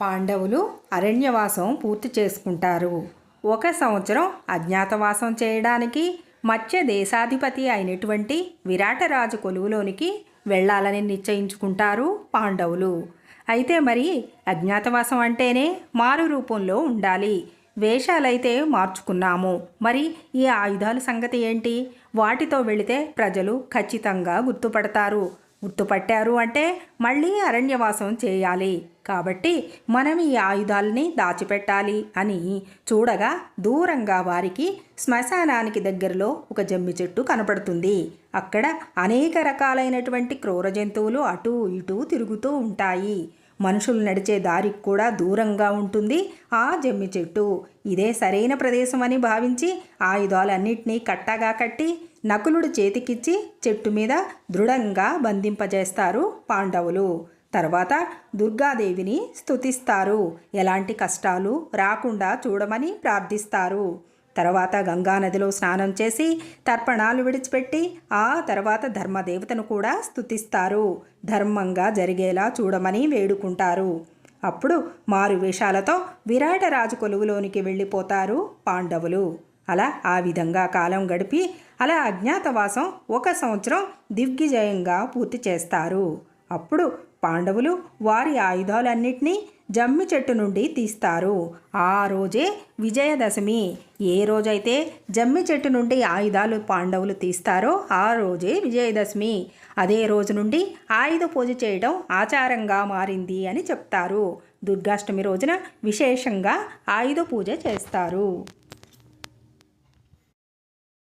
పాండవులు అరణ్యవాసం పూర్తి చేసుకుంటారు. ఒక సంవత్సరం అజ్ఞాతవాసం చేయడానికి మత్స్య దేశాధిపతి అయినటువంటి విరాటరాజు కొలువులోనికి వెళ్ళాలని నిశ్చయించుకుంటారు పాండవులు. అయితే మరి అజ్ఞాతవాసం అంటేనే మారు రూపంలో ఉండాలి. వేషాలైతే మార్చుకున్నాము. మరి ఈ ఆయుధాల సంగతి ఏంటి? వాటితో వెళితే ప్రజలు ఖచ్చితంగా గుర్తుపడతారు. గుర్తుపట్టారు అంటే మళ్ళీ అరణ్యవాసం చేయాలి. కాబట్టి మనం ఈ ఆయుధాలని దాచిపెట్టాలి అని చూడగా దూరంగా వారికి శ్మశానానికి దగ్గరలో ఒక జమ్మి చెట్టు కనపడుతుంది. అక్కడ అనేక రకాలైనటువంటి క్రూర జంతువులు అటూ ఇటూ తిరుగుతూ ఉంటాయి. మనుషులు నడిచే దారికి కూడా దూరంగా ఉంటుంది ఆ జమ్మి చెట్టు. ఇదే సరైన ప్రదేశం అని భావించి ఆయుధాలన్నింటినీ కట్టగా కట్టి నకులుడు చేతికిచ్చి చెట్టు మీద దృఢంగా బంధింపజేస్తారు పాండవులు. తర్వాత దుర్గాదేవిని స్థుతిస్తారు ఎలాంటి కష్టాలు రాకుండా చూడమని ప్రార్థిస్తారు. తర్వాత గంగానదిలో స్నానం చేసి తర్పణాలు విడిచిపెట్టి ఆ తర్వాత ధర్మదేవతను కూడా స్థుతిస్తారు ధర్మంగా జరిగేలా చూడమని వేడుకుంటారు. అప్పుడు మారు వేషాలతో విరాటరాజు కొలువులోనికి వెళ్ళిపోతారు పాండవులు. అలా ఆ విధంగా కాలం గడిపి అలా అజ్ఞాతవాసం ఒక సంవత్సరం దిగ్విజయంగా పూర్తి చేస్తారు. అప్పుడు పాండవులు వారి ఆయుధాలన్నింటినీ జమ్మి చెట్టు నుండి తీస్తారు. ఆ రోజే విజయదశమి. ఏ రోజైతే జమ్మి చెట్టు నుండి ఆయుధాలు పాండవులు తీస్తారో ఆ రోజే విజయదశమి. అదే రోజు నుండి ఆయుధ పూజ చేయడం ఆచారంగా మారింది అని చెప్తారు. దుర్గాష్టమి రోజున విశేషంగా ఆయుధ పూజ చేస్తారు.